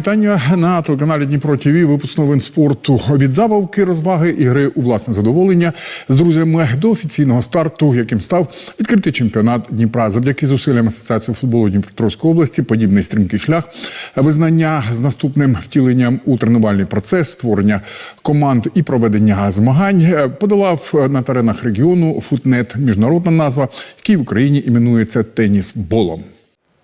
вітання на телеканалі Дніпро ТВ. Випуск новин спорту від забавки, розваги і гри у власне задоволення з друзями до офіційного старту, яким став відкритий чемпіонат Дніпра. Завдяки зусиллям Асоціації футболу Дніпропетровської області, подібний стрімкий шлях визнання з наступним втіленням у тренувальний процес, створення команд і проведення змагань е, подолав на теренах регіону футнет, міжнародна назва, який в Україні іменується тенісболом.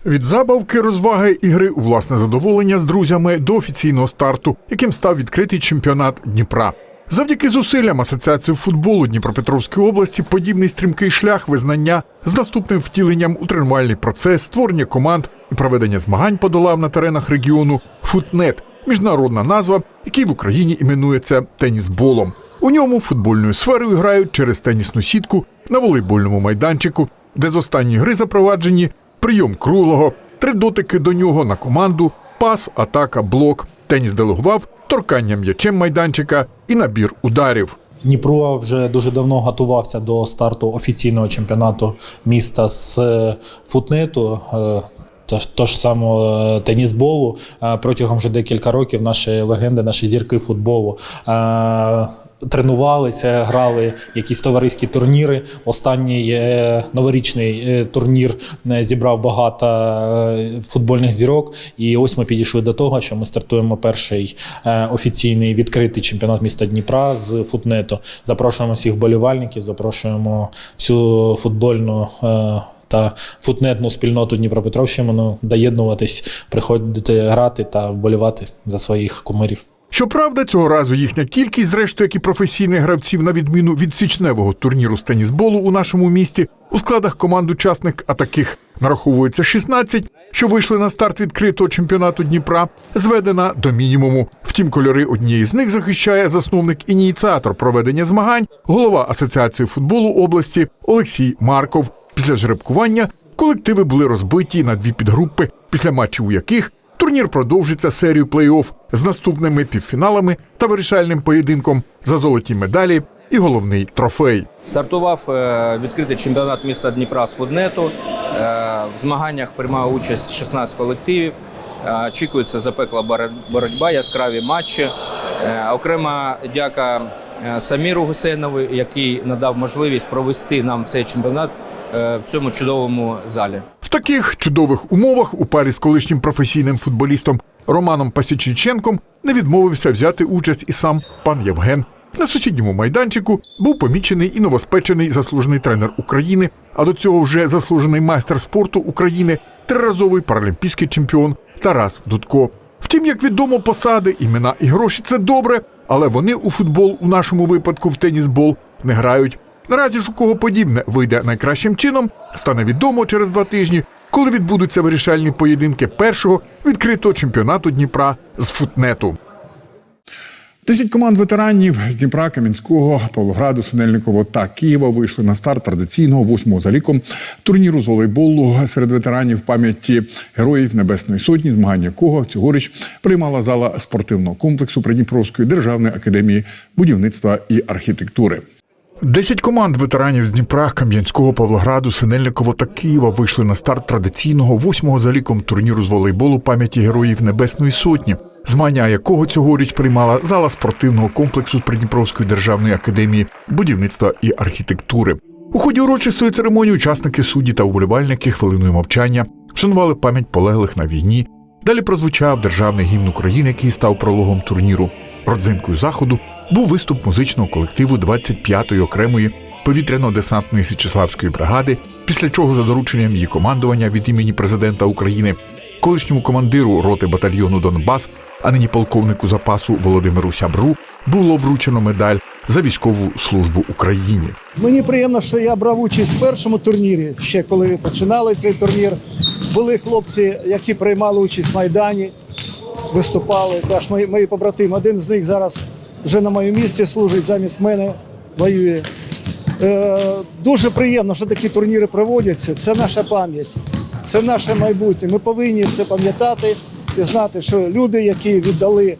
Від забавки, розваги і гри у власне задоволення з друзями до офіційного старту, яким став відкритий чемпіонат Дніпра. Завдяки зусиллям Асоціації футболу Дніпропетровської області подібний стрімкий шлях визнання з наступним втіленням у тренувальний процес, створення команд і проведення змагань подолав на теренах регіону Футнет, міжнародна назва, який в Україні іменується тенісболом. У ньому футбольною сферою грають через тенісну сітку на волейбольному майданчику, де з останньої гри запроваджені прийом круглого, три дотики до нього на команду, пас, атака, блок. Теніс делегував торкання м'ячем майданчика і набір ударів. Дніпро вже дуже давно готувався до старту офіційного чемпіонату міста з е, футнету. Тож, тож самого е, тенісболу Е, протягом вже декілька років наші легенди, наші зірки футболу е, тренувалися, грали якісь товариські турніри. Останній новорічний турнір зібрав багато футбольних зірок. І ось ми підійшли до того, що ми стартуємо перший офіційний відкритий чемпіонат міста Дніпра з футнету. Запрошуємо всіх болівальників, запрошуємо всю футбольну. Та футнетну спільноту Дніпропетровщини ну, доєднуватись, приходити грати та вболівати за своїх кумирів. Щоправда, цього разу їхня кількість, зрештою, як і професійних гравців, на відміну від січневого турніру з тенісболу у нашому місті, у складах команд учасник, а таких нараховується 16, що вийшли на старт відкритого чемпіонату Дніпра, зведена до мінімуму. Втім, кольори однієї з них захищає засновник ініціатор проведення змагань, голова Асоціації футболу області Олексій Марков. Після жеребкування колективи були розбиті на дві підгрупи, після матчів у яких турнір продовжиться серію плей-офф з наступними півфіналами та вирішальним поєдинком за золоті медалі і головний трофей. Стартував е, відкритий чемпіонат міста Дніпра з фуднету. Е, В змаганнях приймає участь 16 колективів. Очікується запекла боро- боротьба, яскраві матчі. Е, Окрема дяка е, Саміру Гусейнову, який надав можливість провести нам цей чемпіонат е, в цьому чудовому залі. В таких чудових умовах у парі з колишнім професійним футболістом Романом Пасічниченком не відмовився взяти участь і сам пан Євген. На сусідньому майданчику був помічений і новоспечений заслужений тренер України, а до цього вже заслужений майстер спорту України, триразовий паралімпійський чемпіон Тарас Дудко. Втім, як відомо, посади, імена і гроші це добре, але вони у футбол, у нашому випадку в тенісбол, не грають. Наразі ж у кого подібне вийде найкращим чином, стане відомо через два тижні, коли відбудуться вирішальні поєдинки першого відкритого чемпіонату Дніпра з футнету. Десять команд ветеранів з Дніпра, Кам'янського, Павлограду, Синельниково та Києва вийшли на старт традиційного восьмого за ліком турніру з волейболу серед ветеранів пам'яті героїв Небесної Сотні, змагання якого цьогоріч приймала зала спортивного комплексу Придніпровської державної академії будівництва і архітектури. Десять команд ветеранів з Дніпра, Кам'янського, Павлограду, Синельниково та Києва вийшли на старт традиційного восьмого за ліком турніру з волейболу пам'яті героїв Небесної Сотні, змагання якого цьогоріч приймала зала спортивного комплексу Придніпровської державної академії будівництва і архітектури. У ході урочистої церемонії учасники судді та уболівальники хвилиною мовчання вшанували пам'ять полеглих на війні. Далі прозвучав державний гімн України, який став прологом турніру. Родзинкою заходу був виступ музичного колективу 25-ї окремої повітряно-десантної Січеславської бригади, після чого за дорученням її командування від імені президента України, колишньому командиру роти батальйону Донбас, а нині полковнику запасу Володимиру Сябру, було вручено медаль за військову службу Україні. Мені приємно, що я брав участь в першому турнірі, ще коли починали цей турнір. Були хлопці, які приймали участь в Майдані, виступали. Теж мої, мої побратими. Один з них зараз вже на моєму місці служить, замість мене воює. Е, дуже приємно, що такі турніри проводяться. Це наша пам'ять, це наше майбутнє. Ми повинні це пам'ятати і знати, що люди, які віддали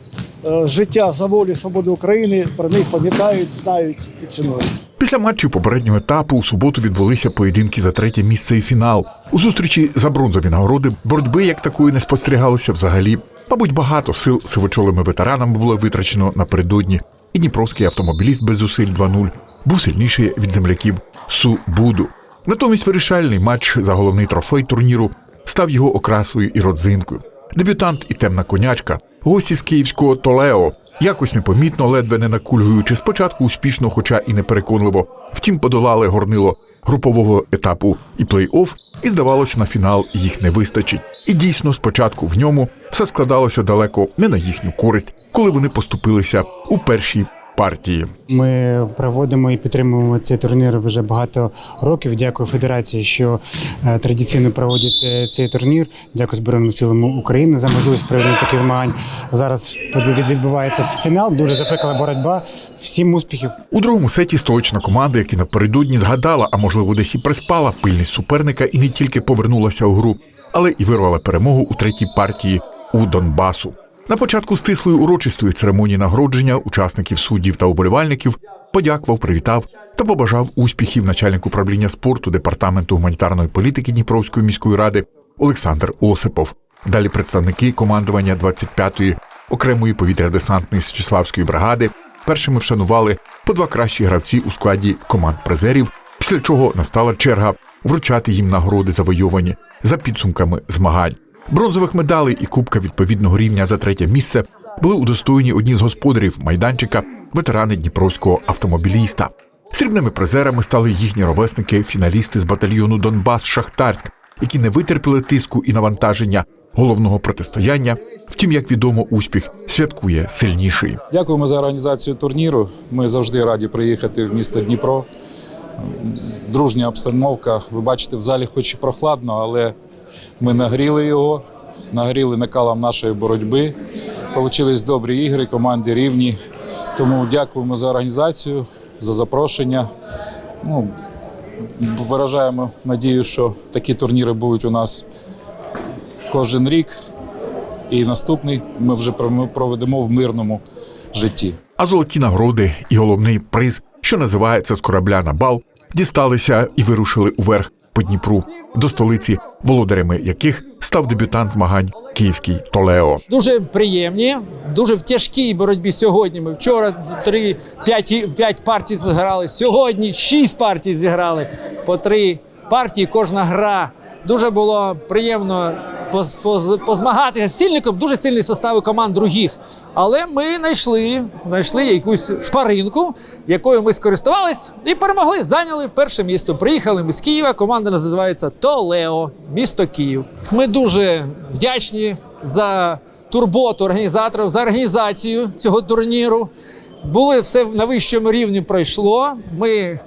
життя за волю і свободу України, про них пам'ятають, знають і цінують. Після матчів попереднього етапу у суботу відбулися поєдинки за третє місце і фінал. У зустрічі за бронзові нагороди боротьби як такої не спостерігалося взагалі. Мабуть, багато сил сивочолими ветеранами було витрачено напередодні. І дніпровський автомобіліст без зусиль 2-0 був сильніший від земляків Су Буду. Натомість вирішальний матч за головний трофей турніру став його окрасою і родзинкою. Дебютант і темна конячка, гості з київського Толео, якось непомітно, ледве не накульгуючи, спочатку успішно, хоча і непереконливо. Втім, подолали горнило групового етапу і плей-офф, і здавалося, на фінал їх не вистачить. І дійсно, спочатку в ньому все складалося далеко не на їхню користь, коли вони поступилися у першій партії. Ми проводимо і підтримуємо цей турнір вже багато років. Дякую Федерації, що е, традиційно проводять е, цей турнір. Дякую Збройним силам України за можливість проведення таких змагань. Зараз від- відбувається фінал. Дуже запекла боротьба. Всім успіхів. У другому сеті столична команда, яка напередодні згадала, а можливо десь і приспала пильність суперника і не тільки повернулася у гру, але і вирвала перемогу у третій партії у Донбасу. На початку стислої урочистої церемонії нагородження учасників суддів та уболівальників подякував, привітав та побажав успіхів начальник управління спорту департаменту гуманітарної політики Дніпровської міської ради Олександр Осипов. Далі представники командування 25-ї окремої повітря-десантної Січеславської бригади першими вшанували по два кращі гравці у складі команд призерів, після чого настала черга вручати їм нагороди завойовані за підсумками змагань. Бронзових медалей і кубка відповідного рівня за третє місце були удостоєні одні з господарів майданчика, ветерани дніпровського автомобіліста. Срібними призерами стали їхні ровесники, фіналісти з батальйону Донбас Шахтарськ, які не витерпіли тиску і навантаження головного протистояння. Втім, як відомо, успіх святкує сильніший. Дякуємо за організацію турніру. Ми завжди раді приїхати в місто Дніпро. Дружня обстановка. Ви бачите, в залі хоч і прохладно, але ми нагріли його, нагріли накалом нашої боротьби. Получились добрі ігри, команди рівні. Тому дякуємо за організацію, за запрошення. Ну, виражаємо надію, що такі турніри будуть у нас кожен рік. І наступний ми вже проведемо в мирному житті. А золоті нагороди і головний приз, що називається з корабля на бал, дісталися і вирушили уверх по Дніпру до столиці, володарями яких став дебютант змагань Київський Толео. дуже приємні, дуже в тяжкій боротьбі сьогодні. Ми вчора три, п'ять, п'ять партій зіграли. Сьогодні шість партій зіграли по три партії. Кожна гра. Дуже було приємно позмагатися з сильником. Дуже сильний состав команд других. Але ми знайшли, знайшли якусь шпаринку, якою ми скористувались і перемогли. Зайняли перше місто. Приїхали ми з Києва. Команда називається Толео, місто Київ. Ми дуже вдячні за турботу організаторів, за організацію цього турніру. Були все на вищому рівні пройшло. Ми,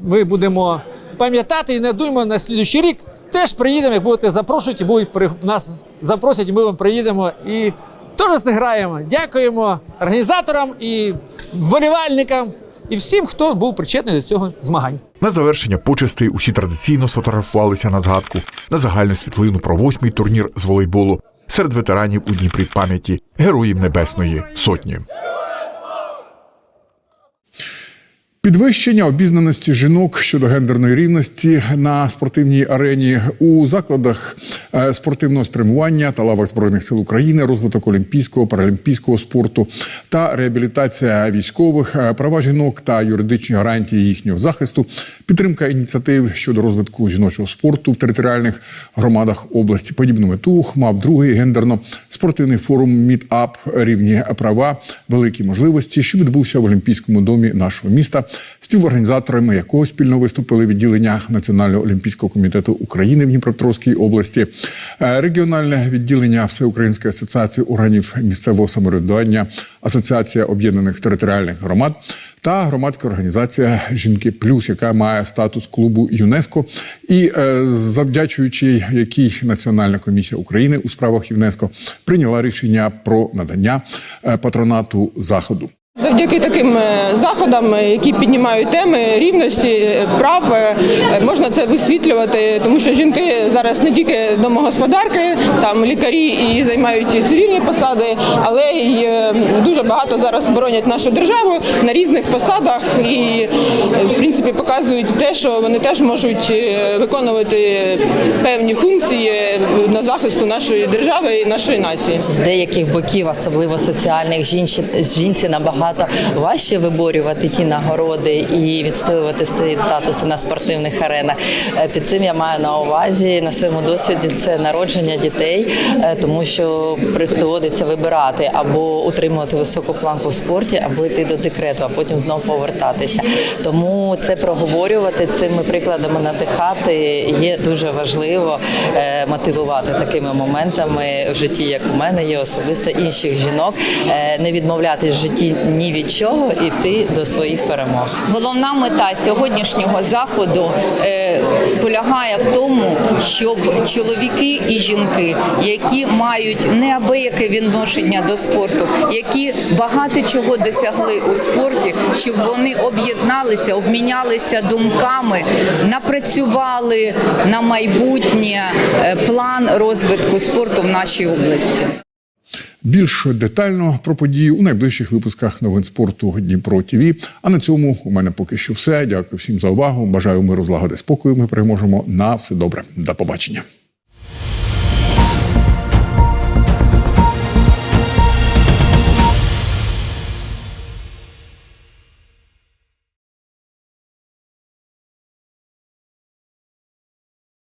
ми будемо пам'ятати і не думаємо на слідуючий рік. Теж приїдемо, як будете запрошувати, будуть при нас запросять, ми вам приїдемо і теж зіграємо. Дякуємо організаторам і вболівальникам, і всім, хто був причетний до цього змагань. На завершення почестей усі традиційно сфотографувалися на згадку на загальну світлину про восьмий турнір з волейболу серед ветеранів у Дніпрі пам'яті Героїв Небесної Сотні. Підвищення обізнаності жінок щодо гендерної рівності на спортивній арені у закладах спортивного спрямування та лавах збройних сил України, розвиток олімпійського паралімпійського спорту та реабілітація військових, е, права жінок та юридичні гарантії їхнього захисту, підтримка ініціатив щодо розвитку жіночого спорту в територіальних громадах області. Подібну мету мав другий гендерно-спортивний форум Мідап рівні права, великі можливості, що відбувся в Олімпійському домі нашого міста, співорганізаторами якого спільно виступили відділення Національного олімпійського комітету України в Дніпропетровській області, е, регіональне відділення Всеукраїнської асоціації органів місцевого самоврядування, Асоціація об'єднаних територіальних громад та громадська організація Жінки Плюс, яка має статус клубу ЮНЕСКО, і е, завдячуючи якій Національна комісія України у справах ЮНЕСКО прийняла рішення про надання е, патронату заходу. Завдяки таким е, заходам, е, які піднімають теми рівності е, прав, можна це висвітлювати, тому що жінки зараз не тільки домогосподарки, там лікарі і займають цивільні посади, але й дуже багато зараз боронять нашу державу на різних посадах і в принципі показують те, що вони теж можуть виконувати певні функції на захисту нашої держави і нашої нації. з деяких боків, особливо соціальних, жінці, жінці набагато важче виборювати ті нагороди і відстоювати свої статуси на спортивних аренах. Е, Під цим я маю на увазі на своєму досвіді це народження дітей, е, тому що доводиться вибирати або утримувати високу планку в спорті, або йти до декрету, а потім знов повертатися. Тому це проговорювати цими прикладами надихати є дуже важливо е, мотивувати такими моментами в житті, як у мене є особисто інших жінок, не відмовлятись в житті ні від чого, іти до своїх перемог. Головна мета сьогоднішнього заходу е, полягає в тому, щоб чоловіки і жінки, які мають неабияке відношення до спорту, які багато чого досягли у спорті, щоб вони об'єдналися, обмінялися думками, напрацювали на майбутнє е, план розвитку спорту в нашій області. Більш детально про події у найближчих випусках новин спорту Дніпро ТІВІ. А на цьому у мене поки що все. Дякую всім за увагу. Бажаю миру, злагоди, спокою. Ми переможемо. На все добре. До побачення.